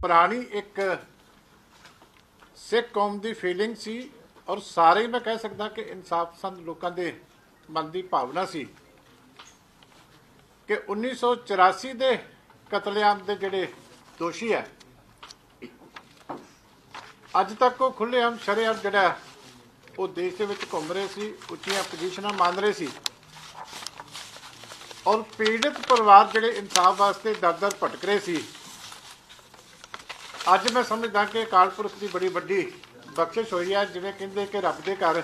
ਪੁਰਾਣੀ ਇੱਕ ਸਿੱਖ ਕੌਮ ਦੀ ਫੀਲਿੰਗ ਸੀ ਔਰ ਸਾਰੇ ਹੀ ਮੈਂ ਕਹਿ ਸਕਦਾ ਕਿ ਇਨਸਾਫ ਪਸੰਦ ਲੋਕਾਂ ਦੇ ਮਨ ਦੀ ਭਾਵਨਾ ਸੀ ਕਿ 1984 ਦੇ ਕਤਲੇਆਮ ਦੇ ਜਿਹੜੇ ਦੋਸ਼ੀ ਹੈ, ਅੱਜ ਤੱਕ ਉਹ ਖੁੱਲ੍ਹੇਆਮ ਸ਼ਰੇਆਮ ਜਿਹੜਾ ਉਹ ਦੇਸ਼ ਦੇ ਵਿੱਚ ਘੁੰਮ ਰਹੇ ਸੀ, ਉੱਚੀਆਂ ਪੋਜੀਸ਼ਨਾਂ ਮੰਨ ਰਹੇ ਸੀ ਔਰ ਪੀੜਤ ਪਰਿਵਾਰ ਜਿਹੜੇ ਇਨਸਾਫ ਵਾਸਤੇ ਦਰ-ਦਰ ਭਟਕ ਰਹੇ ਸੀ। ਅੱਜ ਮੈਂ ਸਮਝਦਾ ਕਿ ਅਕਾਲ ਪੁਰਖ ਦੀ ਬੜੀ ਵੱਡੀ ਬਖਸ਼ਿਸ਼ ਹੋਈ ਹੈ ਜਿਵੇਂ ਕਹਿੰਦੇ ਕਿ ਰੱਬ ਦੇ ਘਰ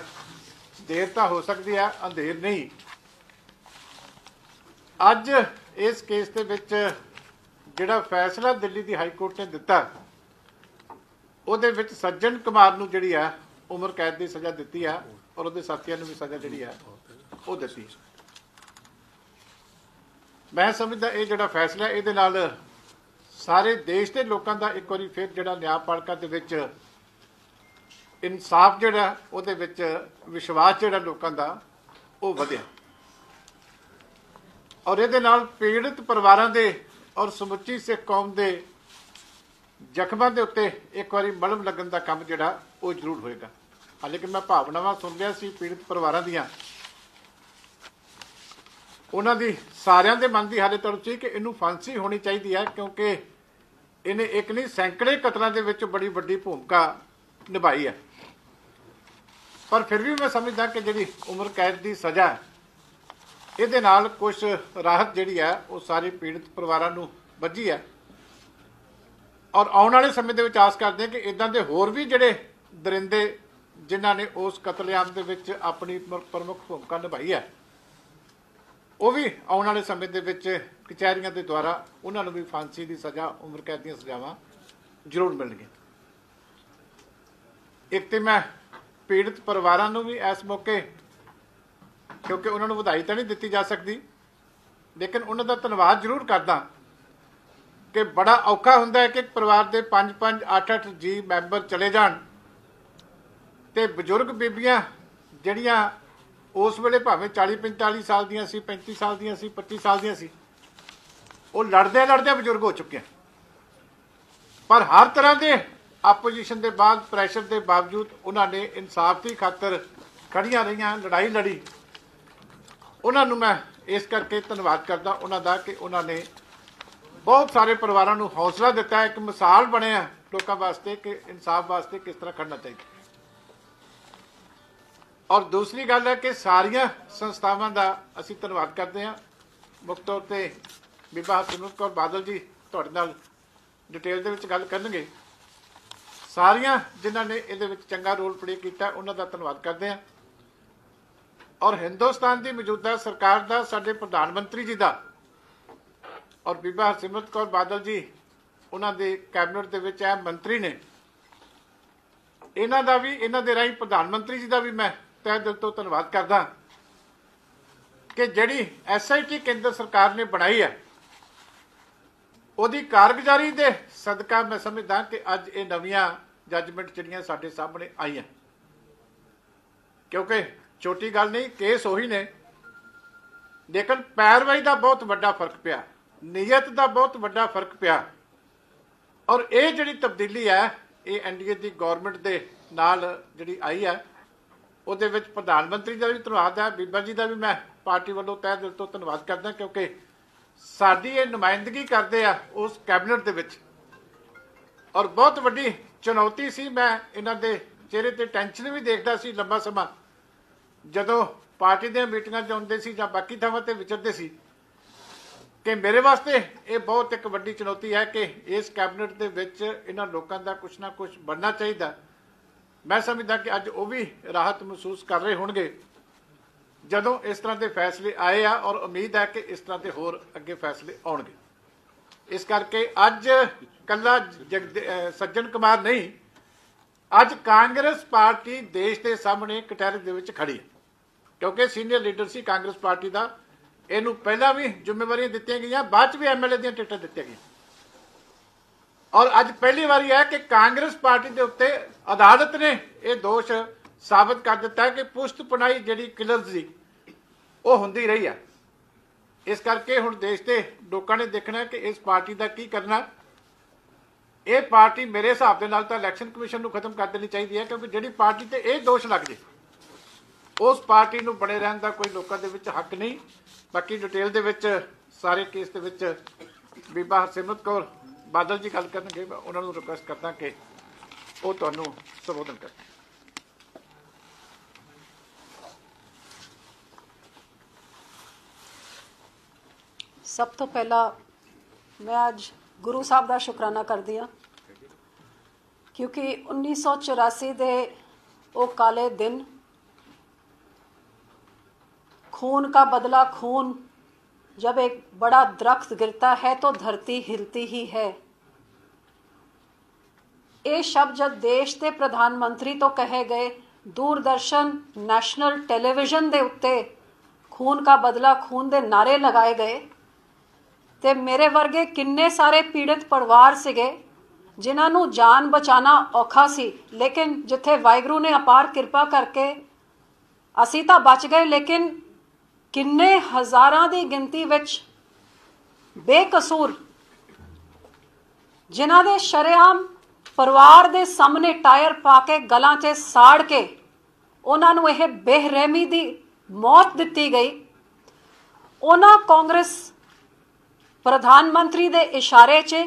ਦੇਰ ਤਾਂ ਹੋ ਸਕਦੀ ਹੈ ਅੰਧੇਰ ਨਹੀਂ। ਅੱਜ ਇਸ ਕੇਸ ਦੇ ਵਿੱਚ ਜਿਹੜਾ ਫੈਸਲਾ ਦਿੱਲੀ ਦੀ ਹਾਈ ਕੋਰਟ ਨੇ ਦਿੱਤਾ, ਉਹਦੇ ਵਿੱਚ ਸੱਜਣ ਕੁਮਾਰ ਨੂੰ ਜਿਹੜੀ ਆ, ਉਮਰ ਕੈਦ ਦੀ ਸਜ਼ਾ ਦਿੱਤੀ ਆ ਔਰ ਉਹਦੇ ਸਾਥੀਆਂ ਨੂੰ ਵੀ ਸਜ਼ਾ ਜਿਹੜੀ ਆ, ਉਹ ਦਿੱਤੀ। ਮੈਂ ਸਮਝਦਾ ਇਹ ਜਿਹੜਾ ਫੈਸਲਾ ਇਹਦੇ ਨਾਲ ਸਾਰੇ ਦੇਸ਼ ਦੇ ਲੋਕਾਂ ਦਾ ਇੱਕ ਵਾਰੀ ਫਿਰ ਜਿਹੜਾ ਨਿਆਂਪਾਲਕਾ ਦੇ ਵਿੱਚ ਇਨਸਾਫ ਜਿਹੜਾ, ਉਹਦੇ ਵਿੱਚ ਵਿਸ਼ਵਾਸ ਜਿਹੜਾ ਲੋਕਾਂ ਦਾ, ਉਹ ਵਧਿਆ। ਔਰ ਇਹਦੇ ਨਾਲ ਪੀੜਤ ਪਰਿਵਾਰਾਂ ਦੇ ਔਰ ਸਮੁੱਚੀ ਸਿੱਖ ਕੌਮ ਦੇ ਜ਼ਖਮਾਂ ਦੇ ਉੱਤੇ ਇੱਕ ਵਾਰੀ ਮਲਮ ਲੱਗਣ ਦਾ ਕੰਮ ਜਿਹੜਾ, ਉਹ ਜ਼ਰੂਰ ਹੋਏਗਾ। ਹਾਲੇ ਕਿ ਮੈਂ ਭਾਵਨਾਵਾਂ ਸੁਣ ਰਿਹਾ ਸੀ ਪੀੜਤ ਪਰਿਵਾਰਾਂ ਦੀਆਂ ਉਹਨਾਂ ਦੀ, ਸਾਰਿਆਂ ਦੇ ਮਨ ਦੀ ਹਾਲੇ ਤੜਪ ਸੀ ਕਿ ਇਹਨੂੰ ਫਾਂਸੀ ਹੋਣੀ ਚਾਹੀਦੀ ਹੈ, ਕਿਉਂਕਿ ਇਹਨੇ ਇੱਕ ਨਹੀਂ, ਸੈਂਕੜੇ ਕਤਲਾਂ ਦੇ ਵਿੱਚ ਬੜੀ ਵੱਡੀ ਭੂਮਿਕਾ ਨਿਭਾਈ ਹੈ। ਪਰ ਫਿਰ ਵੀ ਮੈਂ ਸਮਝਦਾ ਕਿ ਜਿਹੜੀ ਉਮਰ ਕੈਦ ਦੀ ਸਜ਼ਾ ਇਹਦੇ ਨਾਲ ਕੁਝ ਰਾਹਤ ਜਿਹੜੀ ਹੈ, ਉਹ ਸਾਰੇ ਪੀੜਤ ਪਰਿਵਾਰਾਂ ਨੂੰ ਵੱਜੀ ਹੈ। ਔਰ ਆਉਣ ਵਾਲੇ ਸਮੇਂ ਦੇ ਵਿੱਚ ਆਸ ਕਰਦੇ ਹਾਂ ਕਿ ਇਦਾਂ ਦੇ ਹੋਰ ਵੀ ਜਿਹੜੇ ਦਰਿੰਦੇ ਜਿਨ੍ਹਾਂ ਨੇ ਉਸ ਕਤਲੇਆਮ ਦੇ ਵਿੱਚ ਆਪਣੀ ਪ੍ਰਮੁੱਖ ਭੂਮਿਕਾ ਨਿਭਾਈ ਹੈ ਉਹ ਵੀ ਆਉਣ ਵਾਲੇ ਸਮੇਂ ਦੇ ਵਿੱਚ ਕਚਹਿਰੀਆਂ ਦੇ ਦੁਆਰਾ ਉਹਨਾਂ ਨੂੰ ਵੀ ਫਾਂਸੀ ਦੀ ਸਜ਼ਾ, ਉਮਰ ਕੈਦ ਦੀਆਂ ਸਜ਼ਾਵਾਂ ਜ਼ਰੂਰ ਮਿਲਣਗੀਆਂ। ਇੱਕ ਤੇ ਮੈਂ ਪੀੜਤ ਪਰਿਵਾਰਾਂ ਨੂੰ ਵੀ ਇਸ ਮੌਕੇ, ਕਿਉਂਕਿ ਉਹਨਾਂ ਨੂੰ ਵਧਾਈ ਤਾਂ ਨਹੀਂ ਦਿੱਤੀ ਜਾ ਸਕਦੀ, ਲੇਕਿਨ ਉਹਨਾਂ ਦਾ ਧੰਨਵਾਦ ਜ਼ਰੂਰ ਕਰਦਾ ਕਿ ਬੜਾ ਔਖਾ ਹੁੰਦਾ ਹੈ ਕਿ ਪਰਿਵਾਰ ਦੇ 5-5 8-8 ਜੀ ਮੈਂਬਰ ਚਲੇ ਜਾਣ ਤੇ ਬਜ਼ੁਰਗ ਬੀਬੀਆਂ ਜਿਹੜੀਆਂ ਉਸ ਵੇਲੇ ਭਾਵੇਂ 40-45 ਸਾਲ ਦੀਆਂ ਸੀ 35 ਸਾਲ ਦੀਆਂ ਸੀ 25 ਸਾਲ ਦੀਆਂ ਸੀ, ਉਹ ਲੜਦੇ ਲੜਦੇ ਬਜ਼ੁਰਗ ਹੋ ਚੁੱਕੇ ਪਰ ਹਰ ਤਰ੍ਹਾਂ ਦੇ ਆਪੋਜੀਸ਼ਨ ਦੇ ਬਾਅਦ ਪ੍ਰੈਸ਼ਰ ਦੇ ਬਾਵਜੂਦ ਉਹਨਾਂ ਨੇ ਇਨਸਾਫ ਦੀ ਖਾਤਰ ਖੜੀਆਂ ਰਹੀਆਂ, ਲੜਾਈ ਲੜੀ। ਉਹਨਾਂ ਨੂੰ ਮੈਂ ਇਸ ਕਰਕੇ ਧੰਨਵਾਦ ਕਰਦਾ ਉਹਨਾਂ ਦਾ ਕਿ ਉਹਨਾਂ ਨੇ ਬਹੁਤ ਸਾਰੇ ਪਰਿਵਾਰਾਂ ਨੂੰ ਹੌਸਲਾ ਦਿੱਤਾ, ਇੱਕ ਮਿਸਾਲ ਬਣਿਆ ਲੋਕਾਂ ਵਾਸਤੇ ਕਿ ਇਨਸਾਫ ਵਾਸਤੇ ਕਿਸ ਤਰ੍ਹਾਂ ਖੜਨਾ ਚਾਹੀਦਾ। ਔਰ ਦੂਸਰੀ ਗੱਲ ਹੈ ਕਿ ਸਾਰੀਆਂ ਸੰਸਥਾਵਾਂ ਦਾ ਅਸੀਂ ਧੰਨਵਾਦ ਕਰਦੇ ਹਾਂ। ਮੁੱਖ ਤੌਰ ਤੇ ਬੀਬਾ ਸਿਮਰਤ ਕੌਰ ਬਾਦਲ ਜੀ ਤੁਹਾਡੇ ਨਾਲ ਡਿਟੇਲ ਦੇ ਵਿੱਚ ਗੱਲ ਕਰਨਗੇ। ਸਾਰੀਆਂ ਜਿਨ੍ਹਾਂ ਨੇ ਇਹਦੇ ਵਿੱਚ ਚੰਗਾ ਰੋਲ ਪਲੇ ਕੀਤਾ, ਉਹਨਾਂ ਦਾ ਧੰਨਵਾਦ ਕਰਦੇ ਹਾਂ। ਔਰ ਹਿੰਦੁਸਤਾਨ ਦੀ ਮੌਜੂਦਾ ਸਰਕਾਰ ਦਾ, ਸਾਡੇ ਪ੍ਰਧਾਨ ਮੰਤਰੀ ਜੀ ਦਾ ਔਰ ਬੀਬਾ ਹਰਸਿਮਰਤ ਕੌਰ ਬਾਦਲ ਜੀ, ਉਹਨਾਂ ਦੇ ਕੈਬਨਿਟ ਦੇ ਵਿੱਚ ਹੈ ਮੰਤਰੀ ਨੇ। ਇਹਨਾਂ ਦਾ ਵੀ, ਇਹਨਾਂ ਦੇ ਰਾਹੀਂ ਪ੍ਰਧਾਨ ਮੰਤਰੀ ਜੀ ਦਾ ਵੀ ਮੈਂ ਤਹਿ ਦਿਲ ਤੋਂ ਧੰਨਵਾਦ ਕਰਦਾ ਕਿ ਜਿਹੜੀ ਐਸਆਈਟੀ ਕੇਂਦਰ ਸਰਕਾਰ ਨੇ ਬਣਾਈ ਹੈ, ਉਹਦੀ ਕਾਰਗੁਜ਼ਾਰੀ ਦੇ ਸਦਕਾ ਮੈਂ ਸਮਝਦਾ ਕਿ ਅੱਜ ਇਹ ਨਵੀਆਂ ਜੱਜਮੈਂਟ ਜਿਹੜੀਆਂ ਸਾਡੇ ਸਾਹਮਣੇ ਆਈਆਂ। ਕਿਉਂਕਿ ਛੋਟੀ ਗੱਲ ਨਹੀਂ ਕੇਸ ਉਹੀ ਨੇ। ਲੇਕਿਨ ਪੈਰਵਾਈ ਦਾ ਬਹੁਤ ਵੱਡਾ ਫ਼ਰਕ ਪਿਆ, ਨੀਅਤ ਦਾ ਬਹੁਤ ਵੱਡਾ ਫ਼ਰਕ ਪਿਆ। ਔਰ ਇਹ ਜਿਹੜੀ ਤਬਦੀਲੀ ਹੈ, ਇਹ ਐਨਡੀਏ ਦੀ ਗਵਰਨਮੈਂਟ ਦੇ ਨਾਲ ਜਿਹੜੀ ਆਈ ਹੈ ਉਹਦੇ ਵਿੱਚ ਪ੍ਰਧਾਨ ਮੰਤਰੀ ਦਾ ਵੀ ਧੰਨਵਾਦ ਹੈ, ਬੀਬਾ ਜੀ ਦਾ ਵੀ ਮੈਂ ਪਾਰਟੀ ਵੱਲੋਂ ਤਹਿ ਦਿਲ ਤੋਂ ਧੰਨਵਾਦ ਕਰਦਾ ਕਿਉਂਕਿ ਸਾਡੀ ਇਹ ਨੁਮਾਇੰਦਗੀ ਕਰਦੇ ਆ ਉਸ ਕੈਬਨਿਟ ਦੇ ਵਿੱਚ। ਔਰ ਬਹੁਤ ਵੱਡੀ ਚੁਣੌਤੀ ਸੀ, ਮੈਂ ਇਹਨਾਂ ਦੇ ਚਿਹਰੇ ਤੇ ਟੈਨਸ਼ਨ ਵੀ ਦੇਖਦਾ ਸੀ ਲੰਬਾ ਸਮਾਂ। ਜਦੋਂ ਪਾਰਟੀ ਦੀਆਂ ਮੀਟਿੰਗਾਂ 'ਚ ਆਉਂਦੇ ਸੀ ਜਾਂ ਬਾਕੀ ਥਾਵਾਂ ਤੇ ਵਿਚਰਦੇ ਸੀ, ਕਿ ਮੇਰੇ ਵਾਸਤੇ ਇਹ ਬਹੁਤ ਇੱਕ ਵੱਡੀ ਚੁਣੌਤੀ ਹੈ ਕਿ ਇਸ ਕੈਬਨਿਟ ਦੇ ਵਿੱਚ ਇਹਨਾਂ ਲੋਕਾਂ ਦਾ ਕੁਝ ਨਾ ਕੁਝ ਬਣਨਾ ਚਾਹੀਦਾ। ਮੈਂ ਸਮਝਦਾ ਕਿ ਅੱਜ ਉਹ ਵੀ ਰਾਹਤ ਮਹਿਸੂਸ ਕਰ ਰਹੇ ਹੋਣਗੇ। ਜਦੋਂ ਇਸ ਤਰ੍ਹਾਂ ਦੇ ਫੈਸਲੇ ਆਏ ਆ ਔਰ ਉਮੀਦ ਹੈ ਕਿ ਇਸ ਤਰ੍ਹਾਂ ਦੇ ਹੋਰ ਅੱਗੇ ਫੈਸਲੇ ਆਉਣਗੇ। ਇਸ ਕਰਕੇ ਅੱਜ ਕੱਲਾ ਜਗਦੇ- ਸੱਜਣ ਕੁਮਾਰ ਨਹੀਂ, ਅੱਜ ਕਾਂਗਰਸ ਪਾਰਟੀ ਦੇਸ਼ ਦੇ ਸਾਹਮਣੇ ਕਟਹਿਰੇ ਦੇ ਵਿੱਚ ਖੜੀ ਹੈ। ਕਿਉਂਕਿ ਸੀਨੀਅਰ ਲੀਡਰ ਸੀ ਕਾਂਗਰਸ ਪਾਰਟੀ ਦਾ, ਇਹਨੂੰ ਪਹਿਲਾਂ ਵੀ ਜ਼ਿੰਮੇਵਾਰੀਆਂ ਦਿੱਤੀਆਂ ਗਈਆਂ, ਬਾਅਦ ਚ ਵੀ ਐਮਐਲਏ ਦੀਆਂ ਟਿਕਟਾਂ ਦਿੱਤੀਆਂ ਗਈਆਂ। ਔਰ ਅੱਜ ਪਹਿਲੀ ਵਾਰੀ ਹੈ ਕਿ ਕਾਂਗਰਸ ਪਾਰਟੀ ਦੇ ਉੱਤੇ ਅਦਾਲਤ ਨੇ ਇਹ ਦੋਸ਼ ਸਾਬਤ ਕਰ ਦਿੱਤਾ ਕਿ ਪੁਸ਼ਤ ਪਨਾਈ ਜਿਹੜੀ ਕਿਲਰਸ ਦੀ ਉਹ ਹੁੰਦੀ ਰਹੀ ਹੈ। ਇਸ ਕਰਕੇ ਹੁਣ ਦੇਸ਼ ਦੇ ਲੋਕਾਂ ਨੇ ਦੇਖਣਾ ਕਿ ਇਸ ਪਾਰਟੀ ਦਾ ਕੀ ਕਰਨਾ। ਇਹ ਪਾਰਟੀ ਮੇਰੇ ਹਿਸਾਬ ਦੇ ਨਾਲ ਤਾਂ ਇਲੈਕਸ਼ਨ ਕਮਿਸ਼ਨ ਨੂੰ ਖਤਮ ਕਰ ਦੇਣੀ ਚਾਹੀਦੀ ਹੈ, ਕਿਉਂਕਿ ਜਿਹੜੀ ਪਾਰਟੀ ਤੇ ਇਹ ਦੋਸ਼ ਲੱਗ ਜੇ, ਉਸ ਪਾਰਟੀ ਨੂੰ ਬਣੇ ਰਹਿਣ ਦਾ ਕੋਈ ਲੋਕਾਂ ਦੇ ਵਿੱਚ ਹੱਕ ਨਹੀਂ। ਬਾਕੀ ਡਿਟੇਲ ਦੇ ਵਿੱਚ, ਸਾਰੇ ਕੇਸ ਦੇ ਵਿੱਚ ਬੀਬਾ ਹਰਸਿਮਰਤ ਕੌਰ ਬਾਦਲ ਜੀ ਗੱਲ ਕਰਨਗੇ, ਮੈਂ ਉਹਨਾਂ ਨੂੰ ਰਿਕੁਐਸਟ ਕਰਦਾ ਕਿ ਉਹ ਤੁਹਾਨੂੰ ਸੰਬੋਧਨ ਕਰਨ। ਸਭ ਤੋਂ ਪਹਿਲਾਂ ਮੈਂ ਅੱਜ ਗੁਰੂ ਸਾਹਿਬ ਦਾ ਸ਼ੁਕਰਾਨਾ ਕਰਦੀ ਹਾਂ, ਕਿਉਂਕਿ 1984 ਦੇ ਉਹ ਕਾਲੇ ਦਿਨ, ਖੂਨ ਦਾ ਬਦਲਾ ਖੂਨ जब एक बड़ा दरख्त गिरता है तो धरती हिलती ही है ਇਹ ਸ਼ਬਦ ਜਦ ਦੇਸ਼ ਦੇ ਪ੍ਰਧਾਨ ਮੰਤਰੀ ਤੋਂ ਕਹੇ ਗਏ ਦੂਰਦਰਸ਼ਨ ਨੈਸ਼ਨਲ ਟੈਲੀਵਿਜ਼ਨ ਦੇ ਉੱਤੇ ਖੂਨ ਦਾ ਬਦਲਾ ਖੂਨ ਦੇ ਨਾਰੇ ਲਗਾਏ ਗਏ ਤੇ ਮੇਰੇ ਵਰਗੇ ਕਿੰਨੇ ਸਾਰੇ ਪੀੜਿਤ ਪਰਿਵਾਰ ਸੀਗੇ ਜਿਨ੍ਹਾਂ ਨੂੰ ਜਾਨ ਬਚਾਣਾ ਔਖਾ ਸੀ ਲੇਕਿਨ ਜਿੱਥੇ ਵਾਹਿਗੁਰੂ ਨੇ ਅਪਾਰ ਕਿਰਪਾ ਕਰਕੇ ਅਸੀਂ ਤਾਂ ਬਚ ਗਏ ਲੇਕਿਨ ਕਿੰਨੇ ਹਜ਼ਾਰਾਂ ਦੀ ਗਿਣਤੀ ਵਿੱਚ ਬੇਕਸੂਰ ਜਿਨ੍ਹਾਂ ਦੇ ਸ਼ਰੇਆਮ ਪਰਿਵਾਰ ਦੇ ਸਾਹਮਣੇ ਟਾਇਰ ਪਾ ਕੇ ਗਲਾਂ 'ਚ ਸਾੜ ਕੇ ਉਹਨਾਂ ਨੂੰ ਇਹ ਬੇਰਹਿਮੀ ਦੀ ਮੌਤ ਦਿੱਤੀ ਗਈ। ਉਹਨਾਂ ਕਾਂਗਰਸ ਪ੍ਰਧਾਨ ਮੰਤਰੀ ਦੇ ਇਸ਼ਾਰੇ 'ਚ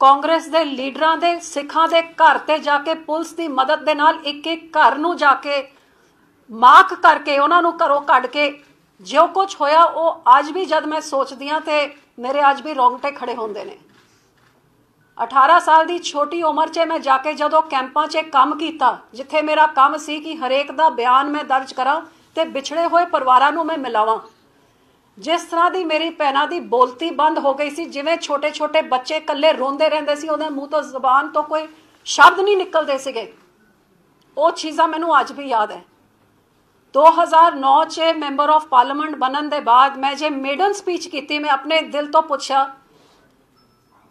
ਕਾਂਗਰਸ ਦੇ ਲੀਡਰਾਂ ਦੇ ਸਿੱਖਾਂ ਦੇ ਘਰ ਤੇ ਜਾ ਕੇ ਪੁਲਿਸ ਦੀ ਮਦਦ ਦੇ ਨਾਲ ਇੱਕ ਇੱਕ ਘਰ ਨੂੰ ਜਾ ਕੇ ਮਾਕ ਕਰਕੇ ਉਹਨਾਂ ਨੂੰ ਘਰੋਂ ਕੱਢ ਕੇ ਜੋ ਕੁਝ ਹੋਇਆ, ਉਹ ਅੱਜ ਵੀ ਜਦ ਮੈਂ ਸੋਚਦੀ ਆ ਤੇ ਮੇਰੇ ਅੱਜ ਵੀ ਰੋਂਗਟੇ ਖੜੇ ਹੁੰਦੇ ਨੇ। 18 ਸਾਲ ਦੀ ਛੋਟੀ ਉਮਰ 'ਚ ਮੈਂ ਜਾ ਕੇ ਜਦੋਂ ਕੈਂਪਾਂ 'ਚ ਕੰਮ ਕੀਤਾ, ਜਿੱਥੇ ਮੇਰਾ ਕੰਮ ਸੀ ਕਿ ਹਰੇਕ ਦਾ ਬਿਆਨ ਮੈਂ ਦਰਜ ਕਰਾਂ ਤੇ ਵਿਛੜੇ ਹੋਏ ਪਰਿਵਾਰਾਂ ਨੂੰ ਮੈਂ ਮਿਲਾਵਾਂ। ਜਿਸ ਤਰ੍ਹਾਂ ਦੀ ਮੇਰੀ ਪੈਨਾ ਦੀ ਬੋਲਤੀ ਬੰਦ ਹੋ ਗਈ ਸੀ, ਜਿਵੇਂ ਛੋਟੇ ਛੋਟੇ ਬੱਚੇ ਇਕੱਲੇ ਰੋਂਦੇ ਰਹਿੰਦੇ ਸੀ, ਉਹਦੇ ਮੂੰਹ ਤੋਂ ਜ਼ੁਬਾਨ ਤੋਂ ਕੋਈ ਸ਼ਬਦ ਨਹੀਂ ਨਿਕਲਦੇ ਸੀਗੇ। ਉਹ ਚੀਜ਼ਾਂ ਮੈਨੂੰ ਅੱਜ ਵੀ ਯਾਦ ਹੈ। 2009 ਚ ਮੈਂਬਰ ਆਫ ਪਾਰਲੀਮੈਂਟ ਬਣਨ ਦੇ ਬਾਅਦ ਮੈਂ ਜੇ ਮੇਡਨ ਸਪੀਚ ਕੀਤੀ, ਮੈਂ ਆਪਣੇ ਦਿਲ ਤੋਂ ਪੁੱਛਿਆ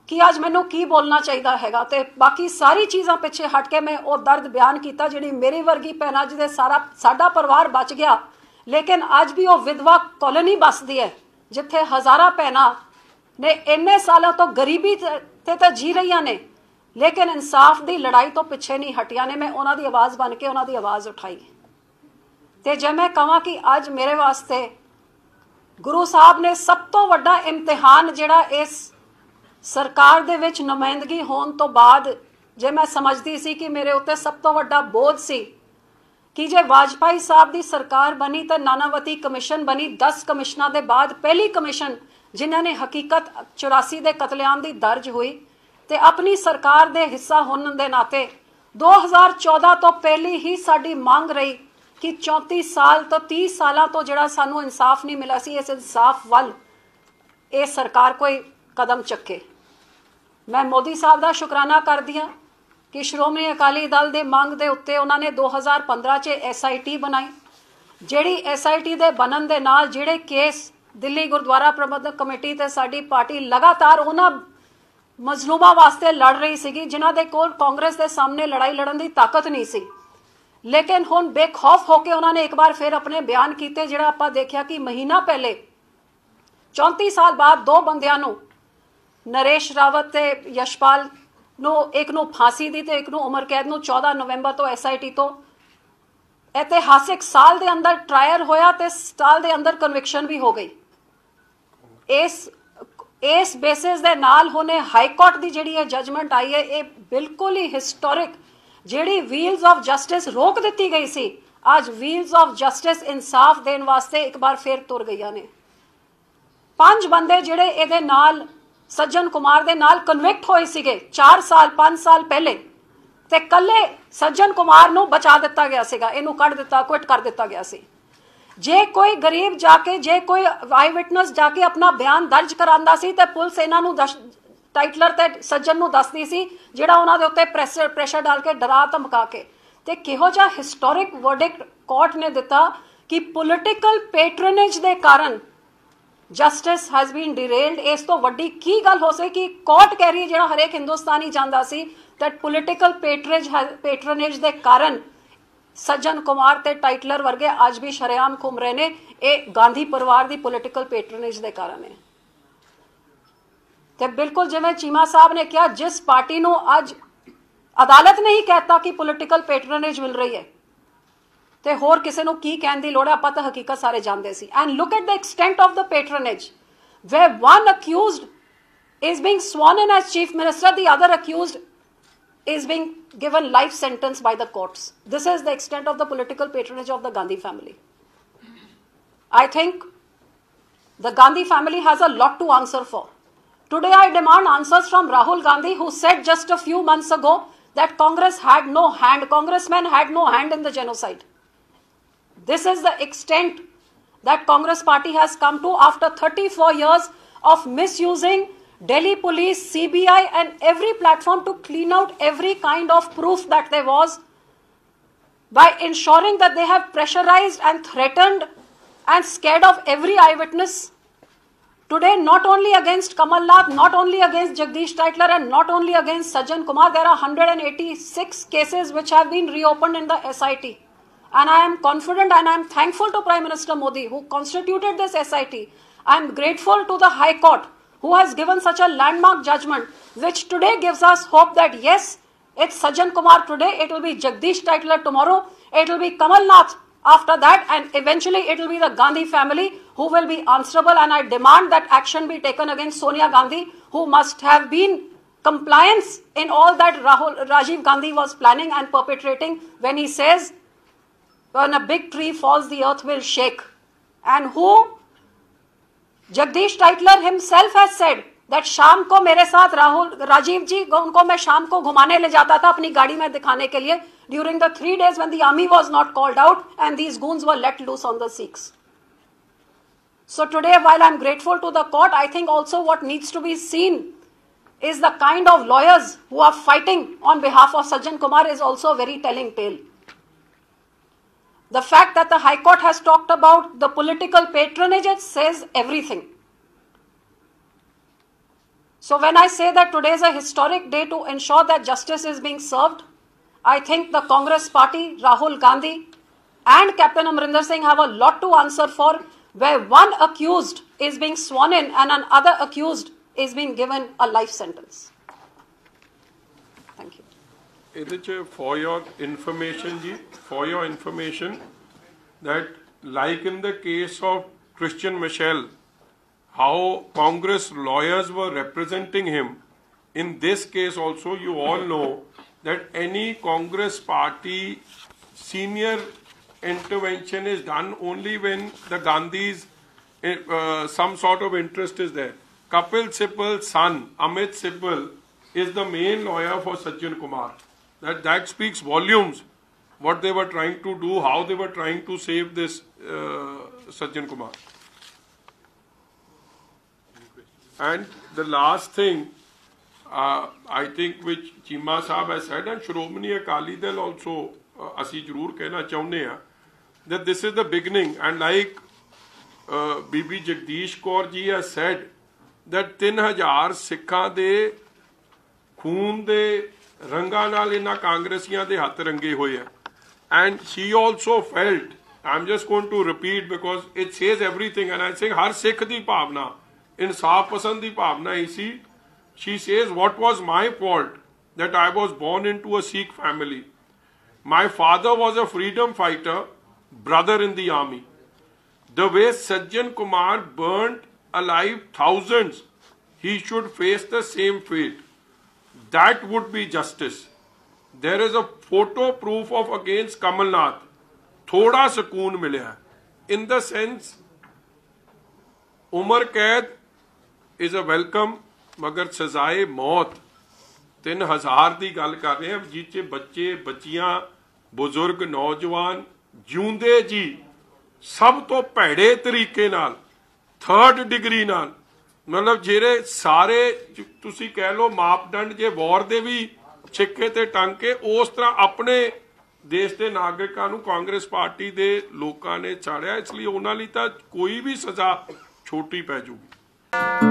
ਕਿ ਅੱਜ ਮੈਨੂੰ ਕੀ ਬੋਲਣਾ ਚਾਹੀਦਾ ਹੈਗਾ ਤੇ ਬਾਕੀ ਸਾਰੀ ਚੀਜ਼ਾਂ ਪਿੱਛੇ ਹਟ ਕੇ ਮੈਂ ਉਹ ਦਰਦ ਬਿਆਨ ਕੀਤਾ ਜਿਹੜੀ ਮੇਰੀ ਵਰਗੀ ਭੈਣਾਂ ਜਿਹਦੇ ਸਾਰਾ ਸਾਡਾ ਪਰਿਵਾਰ ਬਚ ਗਿਆ। ਲੇਕਿਨ ਅੱਜ ਵੀ ਉਹ ਵਿਧਵਾ ਕਾਲੋਨੀ ਬਸਦੀ ਹੈ, ਜਿੱਥੇ ਹਜ਼ਾਰਾਂ ਭੈਣਾਂ ਨੇ ਇੰਨੇ ਸਾਲਾਂ ਤੋਂ ਗਰੀਬੀ ਤੇ ਤਾਂ ਜੀ ਰਹੀਆਂ ਨੇ, ਲੇਕਿਨ ਇਨਸਾਫ ਦੀ ਲੜਾਈ ਤੋਂ ਪਿੱਛੇ ਨਹੀਂ ਹਟੀਆਂ ਨੇ। ਮੈਂ ਉਹਨਾਂ ਦੀ ਆਵਾਜ਼ ਬਣ ਕੇ ਉਹਨਾਂ ਦੀ ਆਵਾਜ਼ ਉਠਾਈ। ਤੇ ਜੇ ਮੈਂ ਕਹਾਂ ਕਿ ਅੱਜ ਮੇਰੇ ਵਾਸਤੇ ਗੁਰੂ ਸਾਹਿਬ ਨੇ ਸਭ ਤੋਂ ਵੱਡਾ ਇਮਤਿਹਾਨ ਜਿਹੜਾ ਇਸ ਸਰਕਾਰ ਦੇ ਵਿੱਚ ਨੁਮਾਇੰਦਗੀ ਹੋਣ ਤੋਂ ਬਾਅਦ ਜੇ ਮੈਂ ਸਮਝਦੀ ਸੀ ਕਿ ਮੇਰੇ ਉੱਤੇ ਸਭ ਤੋਂ ਵੱਡਾ ਬੋਝ ਸੀ ਕਿ ਜੇ ਵਾਜਪਾਈ ਸਾਹਿਬ ਦੀ ਸਰਕਾਰ ਬਣੀ ਤਾਂ ਨਾਨਾਵਤੀ ਕਮਿਸ਼ਨ ਬਣੀ 10 ਕਮਿਸ਼ਨਾਂ ਦੇ ਬਾਅਦ ਪਹਿਲੀ ਕਮਿਸ਼ਨ ਜਿਨ੍ਹਾਂ ਨੇ ਹਕੀਕਤ 84 ਦੇ ਕਤਲੇਆਮ ਦੀ ਦਰਜ ਹੋਈ ਤੇ ਆਪਣੀ ਸਰਕਾਰ ਦੇ ਹਿੱਸਾ ਹੋਣ ਦੇ ਨਾਤੇ 2014 ਤੋਂ ਪਹਿਲੀ ਹੀ ਸਾਡੀ ਮੰਗ ਰਹੀ ਕਿ 34 ਸਾਲ ਤੋਂ 30 ਸਾਲਾਂ ਤੋਂ ਜਿਹੜਾ ਸਾਨੂੰ ਇਨਸਾਫ ਨਹੀਂ ਮਿਲਿਆ ਸੀ, ਇਸ ਇਨਸਾਫ ਵੱਲ ਇਹ ਸਰਕਾਰ ਕੋਈ ਕਦਮ ਚੱਕੇ। ਮੈਂ ਮੋਦੀ ਸਾਹਿਬ ਦਾ ਸ਼ੁਕਰਾਨਾ ਕਰਦੀ ਹਾਂ ਕਿ ਸ਼੍ਰੋਮਣੀ ਅਕਾਲੀ ਦਲ ਦੇ ਮੰਗ ਦੇ ਉੱਤੇ ਉਹਨਾਂ ਨੇ 2015 ਚ ਐਸਆਈਟੀ ਬਣਾਈ, ਜਿਹੜੀ ਐਸਆਈਟੀ ਦੇ ਬਣਨ ਦੇ ਨਾਲ ਜਿਹੜੇ ਕੇਸ ਦਿੱਲੀ ਗੁਰਦੁਆਰਾ ਪ੍ਰਬੰਧਕ ਕਮੇਟੀ ਤੇ ਸਾਡੀ ਪਾਰਟੀ ਲਗਾਤਾਰ ਉਹਨਾਂ ਮਜ਼ਲੂਮਾਂ ਵਾਸਤੇ ਲੜ ਰਹੀ ਸੀਗੀ, ਜਿਨ੍ਹਾਂ ਦੇ ਕੋਲ ਕਾਂਗਰਸ ਦੇ ਸਾਹਮਣੇ ਲੜਾਈ ਲੜਨ ਦੀ ਤਾਕਤ ਨਹੀਂ ਸੀ। ਲੇਕਿਨ ਹੁਣ ਬੇਖੌਫ ਹੋ ਕੇ ਉਹਨਾਂ ਨੇ ਇੱਕ ਵਾਰ ਫਿਰ ਆਪਣੇ ਬਿਆਨ ਕੀਤੇ, ਜਿਹੜਾ ਆਪਾਂ ਦੇਖਿਆ ਕਿ ਮਹੀਨਾ ਪਹਿਲੇ 34 ਸਾਲ ਬਾਅਦ ਦੋ ਬੰਦਿਆਂ ਨੂੰ ਨਰੇਸ਼ ਰਾਵਤ ਤੇ ਯਸ਼ਪਾਲ ਨੂੰ, ਇੱਕ ਨੂੰ ਫਾਂਸੀ ਦੀ ਤੇ ਇੱਕ ਨੂੰ ਉਮਰ ਕੈਦ ਨੂੰ 14 ਨਵੰਬਰ ਤੋਂ ਐਸਆਈਟੀ ਤੋਂ। ਇਤਿਹਾਸਿਕ ਸਾਲ ਦੇ ਅੰਦਰ ਟ੍ਰਾਇਲ ਹੋਇਆ ਤੇ ਸਾਲ ਦੇ ਅੰਦਰ ਕਨਵਿਕਸ਼ਨ ਵੀ ਹੋ ਗਈ। ਇਸ ਇਸ ਬੇਸਿਸ ਦੇ ਨਾਲ ਹੁਣੇ ਹਾਈ ਕੋਰਟ ਦੀ ਜਿਹੜੀ ਇਹ ਜਜਮੈਂਟ ਆਈ ਹੈ, ਇਹ ਬਿਲਕੁਲ ਹੀ ਹਿਸਟੋਰਿਕ ਜਿਹੜੀ ਵੀਲਸ ਆਫ ਜਸਟਿਸ ਰੋਕ ਦਿੱਤੀ ਗਈ ਸੀ, ਅੱਜ ਵੀਲਸ ਆਫ ਜਸਟਿਸ ਇਨਸਾਫ ਦੇਣ ਵਾਸਤੇ ਇੱਕ ਵਾਰ ਫੇਰ ਤੁਰ ਗਈਆਂ ਨੇ। ਪੰਜ ਬੰਦੇ ਜਿਹੜੇ ਇਹਦੇ ਨਾਲ, ਸੱਜਣ ਕੁਮਾਰ ਦੇ ਨਾਲ ਕਨਵਿਕਟ ਹੋਏ ਸੀਗੇ 4 ਸਾਲ 5 ਸਾਲ ਪਹਿਲੇ। ਤੇ ਕੱਲੇ ਸੱਜਣ ਕੁਮਾਰ ਨੂੰ ਬਚਾ ਦਿੱਤਾ ਗਿਆ ਸੀਗਾ, ਇਹਨੂੰ ਕੱਢ ਦਿੱਤਾ ਕੁਇਟ ਕਰ ਦਿੱਤਾ ਗਿਆ ਸੀ। ਜੇ ਕੋਈ ਗਰੀਬ ਜਾ ਕੇ, ਜੇ ਕੋਈ ਆਈ ਵਿਟਨੈਸ ਜਾ ਕੇ ਆਪਣਾ ਬਿਆਨ ਦਰਜ ਕਰਾਂਦਾ ਸੀ, ਤੇ ਪੁਲਿਸ ਇਹਨਾਂ ਨੂੰ ਟਾਈਟਲਰ ਤੇ ਸੱਜਣ ਨੂੰ ਦੱਸਦੀ ਸੀ, ਜਿਹੜਾ ਉਹਨਾਂ ਦੇ ਉੱਤੇ ਪ੍ਰੈਸ਼ਰ ਪ੍ਰੈਸ਼ਰ ਡਾਲ ਕੇ ਡਰਾ ਧਮਕਾ ਕੇ। ਤੇ ਕਿਹੋ ਜਿਹਾ ਹਿਸਟੋਰਿਕ ਵਰਡਿਕਟ ਕੋਰਟ ਨੇ ਦਿੱਤਾ ਕਿ ਪੋਲਿਟੀਕਲ ਪੈਟਰਨੇਜ ਦੇ ਕਾਰਨ ਜਸਟਿਸ ਹੈਜ਼ ਬੀਨ ਡਿਰੇਲਡ ਇਸ ਤੋਂ ਵੱਡੀ ਕੀ ਗੱਲ ਹੋ ਸਕੇ ਕਿ ਕੋਰਟ ਕਹਿ ਰਹੀ ਜਿਹੜਾ ਹਰੇਕ ਹਿੰਦੁਸਤਾਨੀ ਜਾਣਦਾ ਸੀ, that ਪੋਲਿਟੀਕਲ ਪੈਟਰੇਜ ਪੈਟਰਨੇਜ ਦੇ ਕਾਰਨ ਸੱਜਣ ਕੁਮਾਰ ਤੇ ਟਾਈਟਲਰ ਵਰਗੇ ਅੱਜ ਵੀ ਸ਼ਰਿਆਮ ਘੁੰਮ ਰਹੇ ਨੇ। ਇਹ ਗਾਂਧੀ ਪਰਿਵਾਰ ਦੀ ਪੋਲਿਟੀਕਲ ਪੈਟਰਨੇਜ ਦੇ ਕਾਰਨ ਹੈ। ਤੇ ਬਿਲਕੁਲ ਜਿਵੇਂ ਚੀਮਾ ਸਾਹਿਬ ਨੇ ਕਿਹਾ ਜਿਸ ਪਾਰਟੀ ਨੂੰ ਅੱਜ ਅਦਾਲਤ ਨਹੀਂ ਕਹਿਤਾ ਕਿ ਪੋਲਿਟੀਕਲ ਪੈਟਰਨੇਜ ਮਿਲ ਰਹੀ ਹੈ ਤੇ ਹੋਰ ਕਿਸੇ ਨੂੰ ਕੀ ਕਹਿਣ ਦੀ ਲੋੜ ਹੈ ਆਪਾਂ ਤਾਂ ਹਕੀਕਤ ਸਾਰੇ ਜਾਣਦੇ ਸੀ and look at the extent of the patronage way one accused is being sworn in as chief minister the other accused is being given life sentence by the courts this is the extent of the political patronage of the gandhi family i think the gandhi family has a lot to answer for today i demand answers from rahul gandhi who said just a few months ago that congress had no hand congressmen had no hand in the genocide this is the extent that Congress party has come to after 34 years of misusing Delhi police, CBI and every platform to clean out every kind of proof that there was by ensuring that they have pressurized and threatened and scared of every eyewitness. Today, not only against Kamal Nath, not only against Jagdish Titler, and not only against Sajjan Kumar, there are 186 cases which have been reopened in the SIT. And I am confident and I am thankful to Prime Minister Modi who constituted this SIT. I am grateful to the High Court who has given such a landmark judgment, which today gives us hope that yes, it's Sajjan Kumar today, it will be Jagdish Titler tomorrow, it will be Kamal Nath after that and eventually it will be the Gandhi family who will be answerable and I demand that action be taken against Sonia Gandhi who must have been compliance in all that Rahul, Rajiv Gandhi was planning and perpetrating when he says when a big tree falls the earth will shake. And who? Jagdish Titler himself has said that शाम को मेरे साथ राहुल राजीव जी उनको मैं शाम को घुमाने ले जाता था अपनी गाड़ी में दिखाने के लिए during the three days when the army was not called out and these goons were let loose on the Sikhs So today, while I'm grateful to the court, I think also what needs to be seen is the kind of lawyers who are fighting on behalf of Sajjan Kumar is also a very telling tale. The fact that the High Court has talked about the political patronage it says everything. So, when I say that today is a historic day to ensure that justice is being served, I think the Congress party, Rahul Gandhi, and Captain Amrinder Singh have a lot to answer for, where one accused is being sworn in and another accused is being given a life sentence. Thank you. For your information, ji, for your information, that like in the case of Christian Michelle, how Congress lawyers were representing him. In this case also you all know that any Congress party senior intervention is done only when the Gandhis uh, some sort of interest is there. Kapil Sibbal's son Amit Sibbal is the main lawyer for Sajjan Kumar. That that speaks volumes what they were trying to do how they were trying to save this uh, Sajjan Kumar and the last thing uh, I think which Chima Sahab has said and Shromani Akali Dal also uh, ਅਸੀਂ ਜ਼ਰੂਰ ਕਹਿਣਾ ਚਾਹੁੰਦੇ ਆ that this is the beginning and like uh, Bibi Jagdish Kaur ji has said that 3000 ਸਿੱਖਾਂ ਦੇ ਖੂਨ ਦੇ ਰੰਗਾਂ ਨਾਲ ਇਹਨਾਂ ਕਾਂਗਰਸੀਆਂ ਦੇ ਹੱਥ ਰੰਗੇ ਹੋਏ ਆ and she also felt am just going to repeat because it says everything and I saying ਹਰ ਸਿੱਖ ਦੀ ਭਾਵਨਾ in Sapasandi Pavna, he, see, she says, What was my fault that I was born into a Sikh family? My father was a freedom fighter, brother in the army. The way Sajjan Kumar burned alive thousands, he should face the same fate. That would be justice. There is a photo proof of against Kamal Nath. Thoda sukoon mila in the sense, Umar Qaid is a welcome ਮਗਰ ਸਜ਼ਾਏ ਮੌਤ 3000 ਦੀ ਗੱਲ ਕਰ ਰਹੇ ਹਾਂ ਜਿੱਚੇ ਬੱਚੇ ਬੱਚੀਆਂ ਬਜ਼ੁਰਗ ਨੌਜਵਾਨ ਜਿਉਂਦੇ ਜੀ ਸਭ ਤੋਂ ਭੈੜੇ ਤਰੀਕੇ ਨਾਲ ਥਰਡ ਡਿਗਰੀ ਨਾਲ ਮਤਲਬ ਜਿਹੜੇ ਸਾਰੇ ਤੁਸੀਂ ਕਹਿ ਲਓ ਮਾਪਦੰਡ ਜੇ ਵਾਰ ਦੇ ਵੀ ਛਿੱਕੇ ਤੇ ਟੰਗ ਕੇ ਉਸ ਤਰ੍ਹਾਂ ਆਪਣੇ ਦੇਸ਼ ਦੇ ਨਾਗਰਿਕਾਂ ਨੂੰ ਕਾਂਗਰਸ ਪਾਰਟੀ ਦੇ ਲੋਕਾਂ ਨੇ ਛਾੜਿਆ ਇਸ ਲਈ ਉਹਨਾਂ ਲਈ ਤਾਂ ਕੋਈ ਵੀ ਸਜ਼ਾ ਛੋਟੀ ਪੈ ਜੂਗੀ